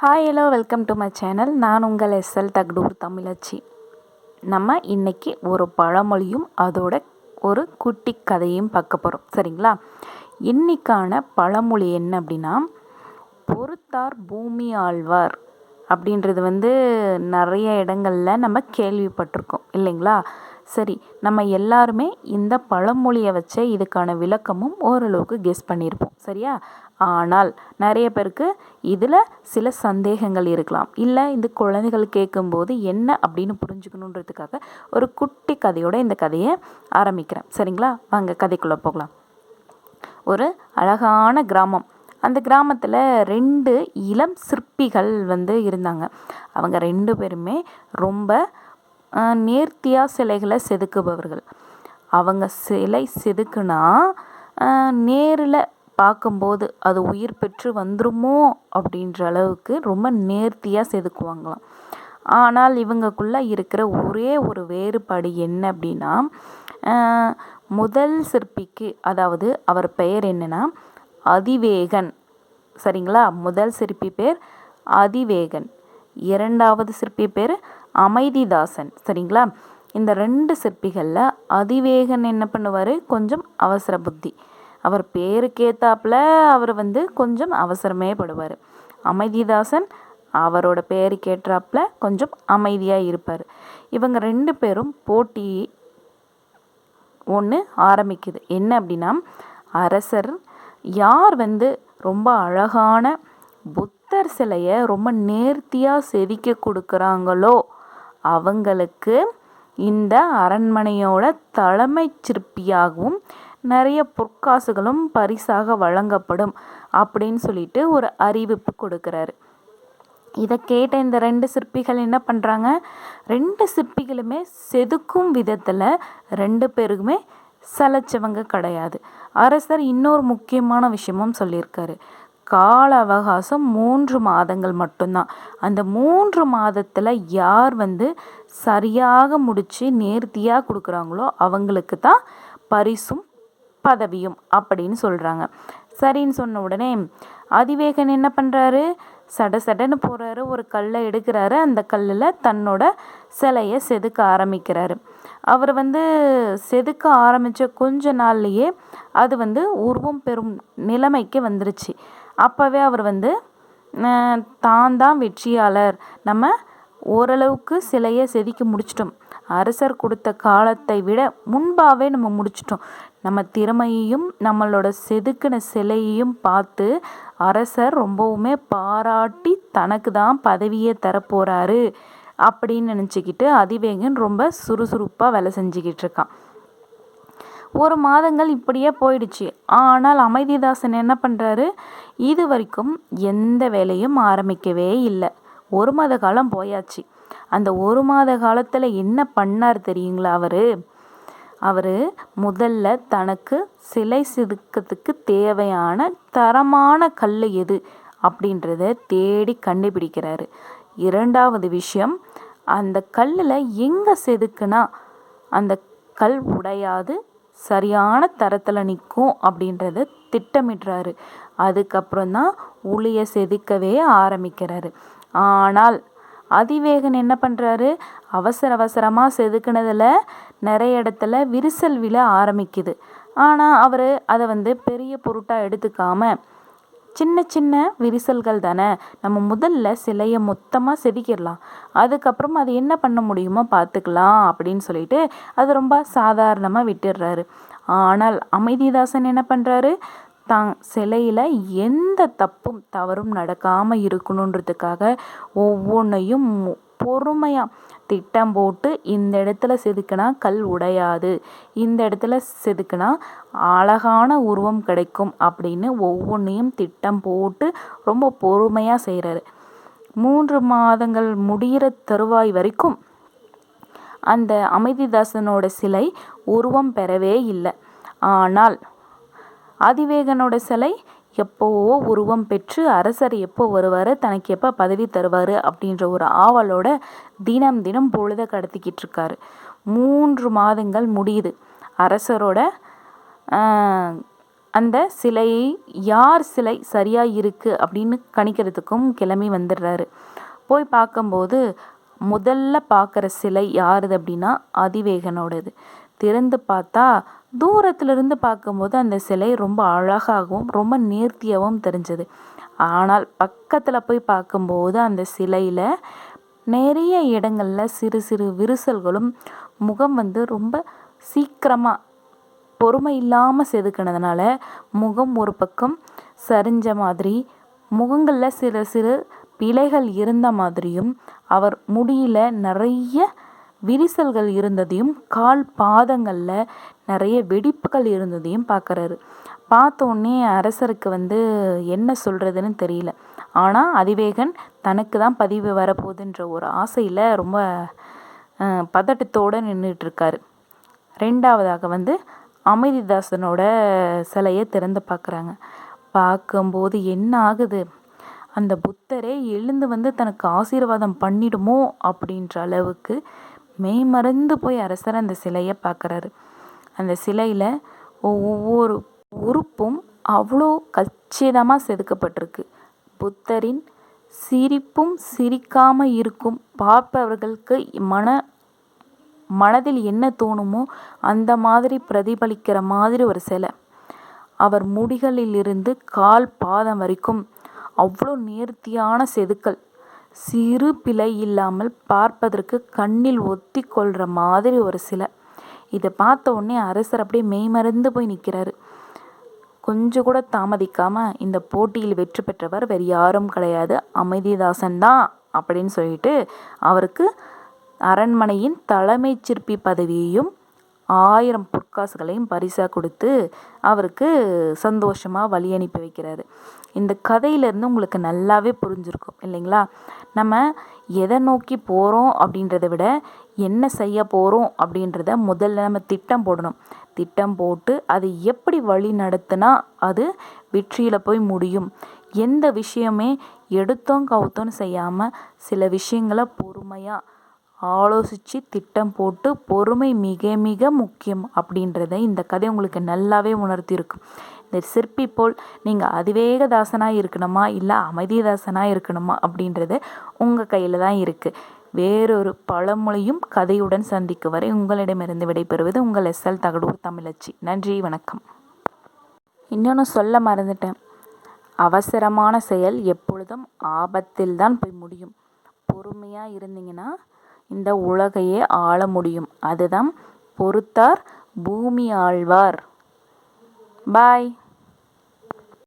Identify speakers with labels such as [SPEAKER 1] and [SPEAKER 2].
[SPEAKER 1] Hi hello welcome to my channel நான் உங்கள் SL தக்டூர் தமிழச்சி. நம்ம இன்றைக்கி ஒரு பழமொழியும் அதோட ஒரு குட்டி கதையும் பார்க்க போகிறோம் சரிங்களா? இன்றைக்கான பழமொழி என்ன அப்படின்னா பொறுத்தார் பூமி ஆழ்வார் அப்படின்றது வந்து நிறைய இடங்களில் நம்ம கேள்விப்பட்டிருக்கோம். இல்லைங்களா? சரி நம்ம எல்லாருமே இந்த பழமொழியை வச்சே இதுக்கான விளக்கமும் ஓரளவுக்கு கெஸ் பண்ணியிருப்போம். சரியா? ஆனால் நிறைய பேருக்கு இதில் சில சந்தேகங்கள் இருக்கலாம். இல்லை இந்த குழந்தைகள் கேட்கும்போது என்ன அப்படின்னு புரிஞ்சுக்கணுன்றதுக்காக ஒரு குட்டி கதையோட இந்த கதையை ஆரம்பிக்கிறேன். சரிங்களா? வாங்க கதைக்குள்ளே போகலாம். ஒரு அழகான கிராமம். அந்த கிராமத்தில் ரெண்டு இளம் சிற்பிகள் வந்து இருந்தாங்க. அவங்க ரெண்டு பேருமே ரொம்ப நேர்த்தியாக சிலைகளை செதுக்குபவர்கள். அவங்க சிலை செதுக்குனா நேரில் பார்க்கும்போது அது உயிர் பெற்று வந்துருமோ அப்படின்ற அளவுக்கு ரொம்ப நேர்த்தியாக செதுக்குவாங்களாம். ஆனால் இவங்கக்குள்ளே இருக்கிற ஒரே ஒரு வேறுபாடு என்ன அப்படின்னா முதல் சிற்பிக்கு அதாவது அவர் பெயர் என்னன்னா அதிவேகன். சரிங்களா? முதல் சிற்பி பேர் அதிவேகன். இரண்டாவது சிற்பி பேர் அமைதிதாசன். சரிங்களா? இந்த ரெண்டு சிற்பிகளில் அதிவேகன் என்ன பண்ணுவார்? கொஞ்சம் அவசர புத்தி. அவர் பேருக்கேத்தாப்புல அவர் வந்து கொஞ்சம் அவசரமே படுவார். அமைதிதாசன் அவரோட பேருக்கேற்றாப்புல கொஞ்சம் அமைதியாக இருப்பார். இவங்க ரெண்டு பேரும் போட்டி ஒன்று ஆரம்பிக்குது. என்ன அப்படின்னா அரசர் யார் வந்து ரொம்ப அழகான புத்தர் சிலையை ரொம்ப நேர்த்தியாக செதுக்க கொடுக்குறாங்களோ அவங்களுக்கு இந்த அரண்மனையோட தலைமை சிற்பியாகவும் நிறைய பொற்காசுகளும் பரிசாக வழங்கப்படும் அப்படின்னு சொல்லிட்டு ஒரு அறிவிப்பு கொடுக்குறாரு. இதை கேட்ட இந்த ரெண்டு சிற்பிகள் என்ன பண்ணுறாங்க ரெண்டு சிற்பிகளுமே செதுக்கும் விதத்தில் ரெண்டு பேருக்குமே சலைச்சவங்க கிடையாது. அரசர் இன்னொரு முக்கியமான விஷயமும் சொல்லியிருக்காரு. கால அவகாசம் மூன்று மாதங்கள் மட்டும்தான். அந்த மூன்று மாதத்தில் யார் வந்து சரியாக முடித்து நேர்த்தியாக கொடுக்குறாங்களோ அவங்களுக்கு தான் பரிசும் பதவியும் அப்படின்னு சொல்கிறாங்க சரின்னு சொன்ன உடனே அதிவேகன் என்ன பண்ணுறாரு சட சடன்னு போகிறாரு ஒரு கல்லை எடுக்கிறாரு. அந்த கல்லில் தன்னோட சிலையை செதுக்க ஆரம்பிக்கிறாரு. அவர் வந்து செதுக்க ஆரம்பித்த கொஞ்ச நாள்லையே அது வந்து உருவம் பெறும் நிலைமைக்கு வந்துருச்சு. அப்போவே அவர் வந்து தான் தான் வெற்றியாளர். நம்ம ஓரளவுக்கு சிலையை செதுக்கி முடிச்சிட்டோம். அரசர் கொடுத்த காலத்தை விட முன்பாகவே நம்ம முடிச்சிட்டோம். நம்ம திறமையையும் நம்மளோட செதுக்கின சிலையையும் பார்த்து அரசர் ரொம்பவுமே பாராட்டி தனக்கு தான் பதவியை தரப்போகிறாரு அப்படின்னு நினச்சிக்கிட்டு அதிவேகன் ரொம்ப சுறுசுறுப்பாக வேலை செஞ்சுக்கிட்டு இருக்கான். ஒரு மாதங்கள் இப்படியே போயிடுச்சு. ஆனால் அமைதிதாசன் என்ன பண்ணுறாரு இது வரைக்கும் எந்த வேலையும் ஆரம்பிக்கவே இல்லை. ஒரு மாத காலம் போயாச்சு. அந்த ஒரு மாத காலத்தில் என்ன பண்ணார் தெரியுங்களா அவர்? அவர் முதல்ல தனக்கு சிலை செதுக்கிறதுக்கு தேவையான தரமான கல் எது அப்படின்றத தேடி கண்டுபிடிக்கிறாரு. இரண்டாவது விஷயம் அந்த கல்லில் எங்கே செதுக்குனா அந்த கல் உடையாது சரியான தரத்தில் நிற்கும் அப்படின்றத திட்டமிடுறாரு. அதுக்கப்புறம் தான் உளியை செதுக்கவே ஆரம்பிக்கிறாரு. ஆனால் அதிவேகன் என்ன பண்ணுறாரு அவசர அவசரமாக செதுக்குனதில் நிறைய இடத்துல விரிசல் விழ ஆரம்பிக்குது. ஆனால் அவர் அதை வந்து பெரிய பொருட்டாக எடுத்துக்காம சின்ன சின்ன விரிசல்கள் தானே நம்ம முதல்ல சிலையை மொத்தமாக செதுக்கிடலாம். அதுக்கப்புறம் அது என்ன பண்ண முடியுமோ பார்த்துக்கலாம் அப்படின்னு சொல்லிட்டு அது ரொம்ப சாதாரணமாக விட்டுடுறாரு. ஆனால் அமைதிதாசன் என்ன பண்ணுறாரு தான் சிலையில் எந்த தப்பும் தவறும் நடக்காமல் இருக்கணுன்றதுக்காக ஒவ்வொன்றையும் பொறுமையாக திட்டம் போட்டு இந்த இடத்துல செதுக்கினா கல் உடையாது. இந்த இடத்துல செதுக்கினா அழகான உருவம் கிடைக்கும் அப்படின்னு ஒவ்வொன்றையும் திட்டம் போட்டு ரொம்ப பொறுமையாக செய்கிறாரு மூன்று மாதங்கள் முடிகிற தருவாய் வரைக்கும் அந்த அமைதிதாசனோட சிலை உருவம் பெறவே இல்லை. ஆனால் அதிவேகனோட சிலை எப்போவோ உருவம் பெற்று அரசர் எப்போ வருவார் தனக்கு எப்போ பதவி தருவார் அப்படின்ற ஒரு ஆவலோட தினம் தினம் பொழுத கடத்திக்கிட்டு இருக்காரு. மூன்று மாதங்கள் முடியுது. அரசரோட அந்த சிலையை யார் சிலை சரியாக இருக்குது அப்படின்னு கணிக்கிறதுக்கும் கிளம்பி வந்துடுறாரு. போய் பார்க்கும்போது முதல்ல பார்க்குற சிலை யாருது அப்படின்னா அதிவேகனோடது. திறந்து பார்த்தா தூரத்திலிருந்து பார்க்கும்போது அந்த சிலை ரொம்ப அழகாகவும் ரொம்ப நேர்த்தியாகவும் தெரிஞ்சது. ஆனால் பக்கத்தில் போய் பார்க்கும்போது அந்த சிலையில் நிறைய இடங்களில் சிறு சிறு விரிசல்களும் முகம் வந்து ரொம்ப சீக்கிரமாக பொறுமை இல்லாமல் செதுக்கினதுனால முகம் ஒரு பக்கம் சரிஞ்ச மாதிரி முகங்களில் சிறு சிறு பிழைகள் இருந்த மாதிரியும் அவர் முடியில் நிறைய விரிசல்கள் இருந்ததையும் கால் பாதங்களில் நிறைய வெடிப்புகள் இருந்ததையும் பார்க்குறாரு. பார்த்தோன்னே அரசருக்கு வந்து என்ன சொல்கிறதுன்னு தெரியல. ஆனால் அதிவேகன் தனக்கு தான் பதிவு வரப்போகுதுன்ற ஒரு ஆசையில் ரொம்ப பதட்டத்தோடு நின்றுட்டுருக்காரு ரெண்டாவதாக வந்து அமைதிதாசனோட சிலையை திறந்து பார்க்குறாங்க. பார்க்கும்போது என்ன ஆகுது? அந்த புத்தரே எழுந்து வந்து தனக்கு ஆசீர்வாதம் பண்ணிடுமோ அப்படின்ற அளவுக்கு மெய்மறந்து போய் அரசர் அந்த சிலையை பார்க்குறாரு. அந்த சிலையில் ஒவ்வொரு உறுப்பும் அவ்வளோ கச்சிதமாக செதுக்கப்பட்டிருக்கு. புத்தரின் சிரிப்பும் சிரிக்காமல் இருக்கும் பார்ப்பவர்களுக்கு மன மனதில் என்ன தோணுமோ அந்த மாதிரி பிரதிபலிக்கிற மாதிரி ஒரு சிலை. அவர் முடிகளிலிருந்து கால் பாதம் வரைக்கும் அவ்வளோ நேர்த்தியான செதுக்கல். சிறு பிழை இல்லாமல் பார்ப்பதற்கு கண்ணில் ஒத்தி கொள்கிற மாதிரி ஒரு சிலை. இதை பார்த்த உடனே அரசர் அப்படியே மெய்மறந்து போய் நிற்கிறாரு கொஞ்சம் கூட தாமதிக்காமல் இந்த போட்டியில் வெற்றி பெற்றவர் வேறு யாரும் கிடையாது. அமைதிதாசன் தான் அப்படின்னு சொல்லிட்டு அவருக்கு அரண்மனையின் தலைமைச் சிற்பி பதவியையும் ஆயிரம் பொற்காசுகளையும் பரிசாக கொடுத்து அவருக்கு சந்தோஷமாக வழி அனுப்பி வைக்கிறாரு. இந்த கதையிலேருந்து உங்களுக்கு நல்லாவே புரிஞ்சிருக்கும் இல்லைங்களா? நம்ம எதை நோக்கி போகிறோம் அப்படின்றத விட என்ன செய்ய போகிறோம் அப்படின்றத முதல்ல நம்ம திட்டம் போடணும். திட்டம் போட்டு அதை எப்படி வழி நடத்தினா அது வெற்றியில் போய் முடியும்? எந்த விஷயமே எடுத்தோம் கவுத்தோன்னு செய்யாமல் சில விஷயங்களை பொறுமையாக ஆலோசித்து திட்டம் போட்டு பொறுமை மிக மிக முக்கியம் அப்படின்றத இந்த கதை உங்களுக்கு நல்லாவே உணர்த்தியிருக்கும் இந்த சிற்பி போல் நீங்கள் அதிவேகதாசனாக இருக்கணுமா? இல்லை அமைதிதாசனாக இருக்கணுமா? அப்படின்றது உங்கள் கையில் தான் இருக்குது வேறொரு பழமொழியும் கதையுடன் சந்திக்கும் வரை உங்களிடமிருந்து விடைபெறுவது உங்கள் எஸ்எல் தகடூர் தமிழச்சி. நன்றி வணக்கம். இன்னொன்று சொல்ல மறந்துட்டேன். அவசரமான செயல் எப்பொழுதும் ஆபத்தில் தான் போய் முடியும். பொறுமையாக இருந்தீங்கன்னா இந்த உலகையே ஆள முடியும். அதுதான் பொறுத்தார் பூமி ஆழ்வார் பாய்